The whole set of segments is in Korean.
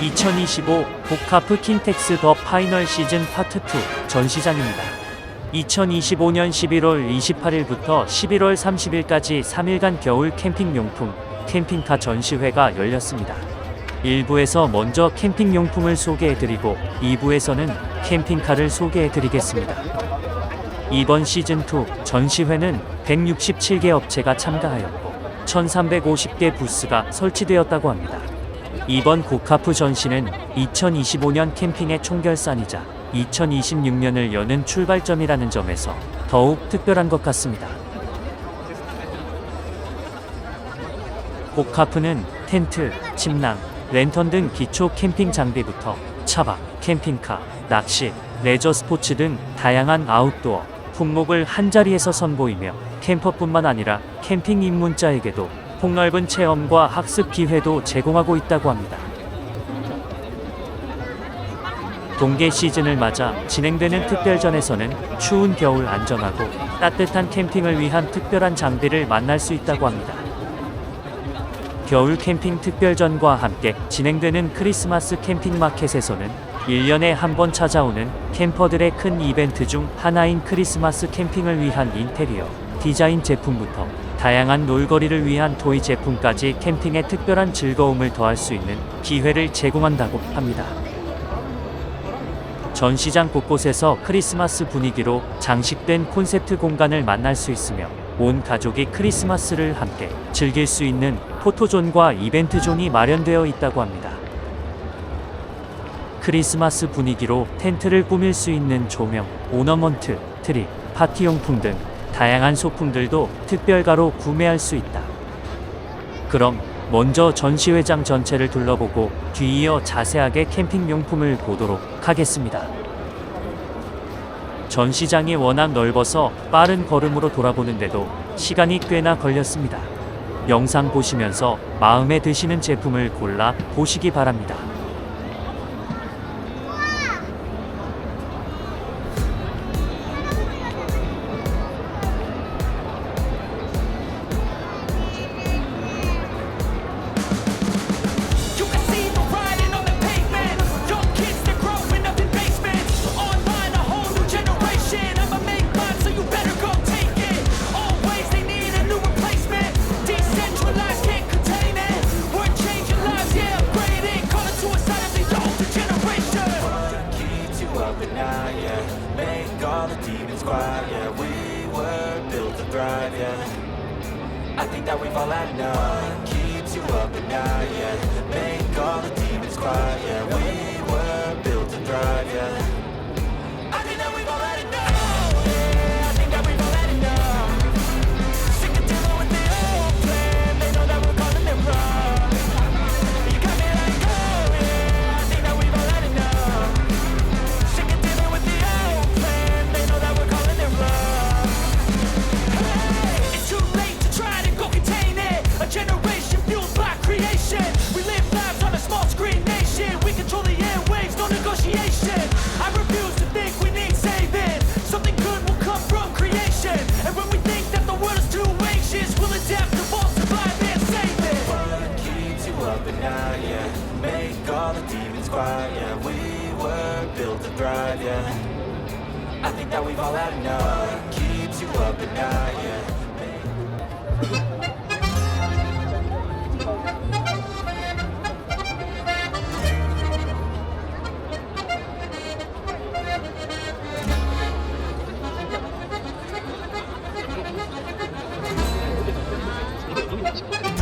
2025 복카프 킨텍스 더 파이널 시즌 파트 2 전시장입니다. 2025년 11월 28일부터 11월 30일까지 3일간 겨울 캠핑 용품 캠핑카 전시회가 열렸습니다. 1부에서 먼저 캠핑 용품을 소개해드리고 2부에서는 캠핑카를 소개해드리겠습니다. 이번 시즌2 전시회는 167개 업체가 참가하였고 1350개 부스가 설치되었다고 합니다. 이번 고카프 전시는 2025년 캠핑의 총결산이자 2026년을 여는 출발점이라는 점에서 더욱 특별한 것 같습니다. 고카프는 텐트, 침낭, 랜턴 등 기초 캠핑 장비부터 차박, 캠핑카, 낚시, 레저 스포츠 등 다양한 아웃도어 품목을 한자리에서 선보이며 캠퍼뿐만 아니라 캠핑 입문자에게도 폭넓은 체험과 학습 기회도 제공하고 있다고 합니다. 동계 시즌을 맞아 진행되는 특별전에서는 추운 겨울 안전하고 따뜻한 캠핑을 위한 특별한 장비를 만날 수 있다고 합니다. 겨울 캠핑 특별전과 함께 진행되는 크리스마스 캠핑 마켓에서는 1년에 한 번 찾아오는 캠퍼들의 큰 이벤트 중 하나인 크리스마스 캠핑을 위한 인테리어, 디자인 제품부터 다양한 놀거리를 위한 토이 제품까지 캠핑에 특별한 즐거움을 더할 수 있는 기회를 제공한다고 합니다. 전시장 곳곳에서 크리스마스 분위기로 장식된 콘셉트 공간을 만날 수 있으며 온 가족이 크리스마스를 함께 즐길 수 있는 포토존과 이벤트 존이 마련되어 있다고 합니다. 크리스마스 분위기로 텐트를 꾸밀 수 있는 조명, 오너먼트, 트리, 파티용품 등 다양한 소품들도 특별가로 구매할 수 있다. 그럼 먼저 전시회장 전체를 둘러보고 뒤이어 자세하게 캠핑 용품을 보도록 하겠습니다. 전시장이 워낙 넓어서 빠른 걸음으로 돌아보는데도 시간이 꽤나 걸렸습니다. 영상 보시면서 마음에 드시는 제품을 골라 보시기 바랍니다. that we've all had enough Keeps you up at night, yeah. Thank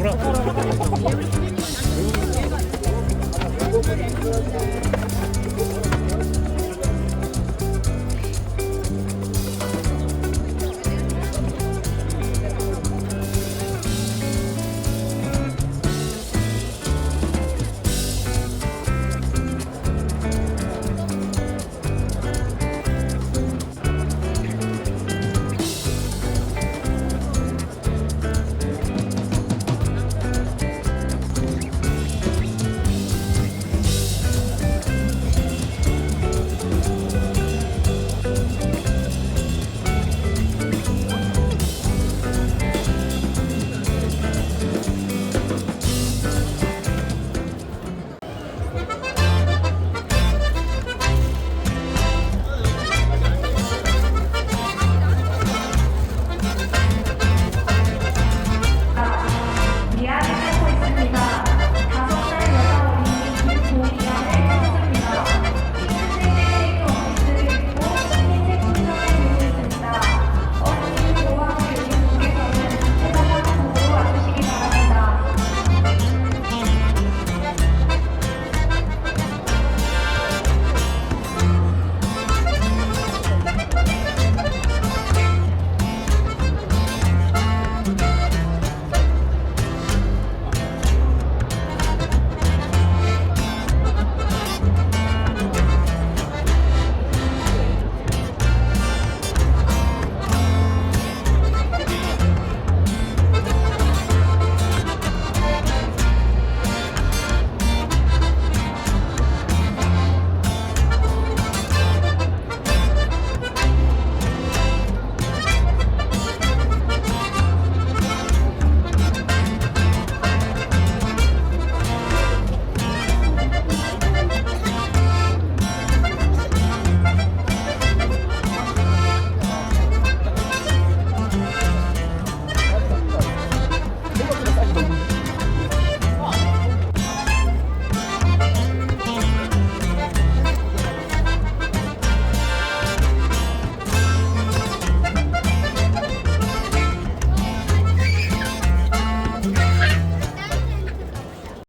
돌아.